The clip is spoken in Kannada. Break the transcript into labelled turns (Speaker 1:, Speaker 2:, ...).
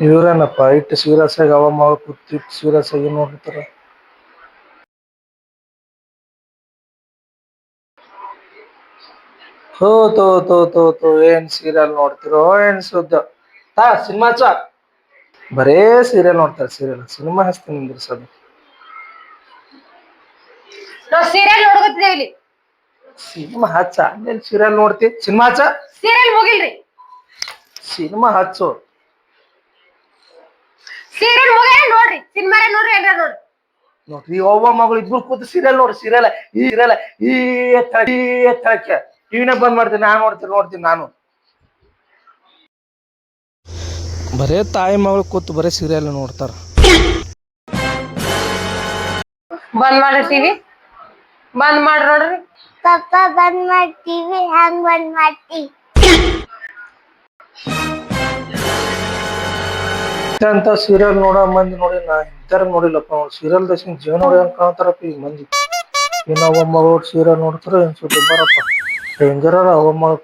Speaker 1: ಇವ್ರೇನಪ್ಪ? ಇಟ್ಟು ಸೀರಿಯಸ್ ಆಗಿ ಅವ ಮಾವ ಕುತ್ತಿ ಸೀರಿಯಸ್ ಆಗಿ ನೋಡ್ತಾರ ಥೋ ತೋ ತೋ ತೋ ತೋ ಏನ್ ಸೀರಿಯಲ್ ನೋಡ್ತಿರೋ? ಏನ್ ಸುದ್ದ ತಾ ಸಿನಿಮಾ ಚಾ ಬರೇ ಸೀರಿಯಲ್ ನೋಡ್ತಾರೆ ಸೀರಿಯಲ್ ಸಿನಿಮಾ ಹಸ್ತಿ ನಿಂದ್ರಿಸೋದು
Speaker 2: ನಾವ್ ಸೀರಿಯಲ್ ನೋಡ್ಕೊತಿದ್ದೇವೆ ಇಲ್ಲಿ.
Speaker 1: ಸಿನಿಮಾ ಹಚ್ಚ. ಆಮೇಲೆ ಸೀರಿಯಲ್ ನೋಡ್ತಿ. ಸಿನಿಮಾ ಹಚ್ಚ.
Speaker 2: ಸೀರಿಯಲ್ ಮುಗಿಲ್ರಿ.
Speaker 1: ಸಿನಿಮಾ ಹಚ್ಚು.
Speaker 2: ಸೀರಿಯಲ್ ಮುಗಿಯ ನೋಡ್ರಿ ಸಿನಿಮಾರೇ ನೋಡ್ರಿ ಎಲ್ಲ ನೋಡ್ರಿ.
Speaker 1: ನೋಡ್ರಿ ಒಬ್ಬ ಮಗಳು ಇಬ್ರು ಕೂತು ಸೀರಿಯಲ್ ನೋಡ್ರಿ ಸೀರಿಯಲ್ ಈ ಸೀರಿಯಲ್ ಈ ಎತ್ತ ಈ ಎತ್ತರಕ್ಕೆ. ಟಿವಿನ ಬಂದ್ ಮಾಡ್ತೀನಿ ನಾನು ನೋಡ್ತೀನಿ ನೋಡ್ತೀನಿ ನಾನು. ಬರೇ ತಾಯಿ ಮಗಳು ಕೂತು ಬರೇ ಸೀರಿಯಲ್ ನೋಡ್ತಾರ.
Speaker 2: ಬಂದ್ ಮಾಡ್ರಿ ಟಿವಿ ಬಂದ್ ಮಾಡ್ರಿ ನೋಡ್ರಿ.
Speaker 3: ಪಪ್ಪ ಬಂದ್ ಮಾಡ್ತೀವಿ ಹಂಗ್ ಬಂದ್ ಮಾಡ್ತೀವಿ
Speaker 1: ಅಂತ ಸೀರಿಯಲ್ ನೋಡೋ ಮಂದಿ ನೋಡಿ, ನಾ ಇಂಥರ ನೋಡಿಲ್ಲಪ್ಪ ಸೀರಿಯಲ್ ದಶಿನ ಜೀವನ ನೋಡಿ ಅಂತ ಕಾಣ್ತಾರಪ್ಪ ಈಗ ಮಂದಿ. ಇನ್ನು ಮಗಳು ಸೀರಿಯಲ್ ನೋಡ್ತಾರೆ ಸುದ್ದಿ ಬರಪ್ಪ. ಡೇಂಜರ್ ಅವ ಮಗಳು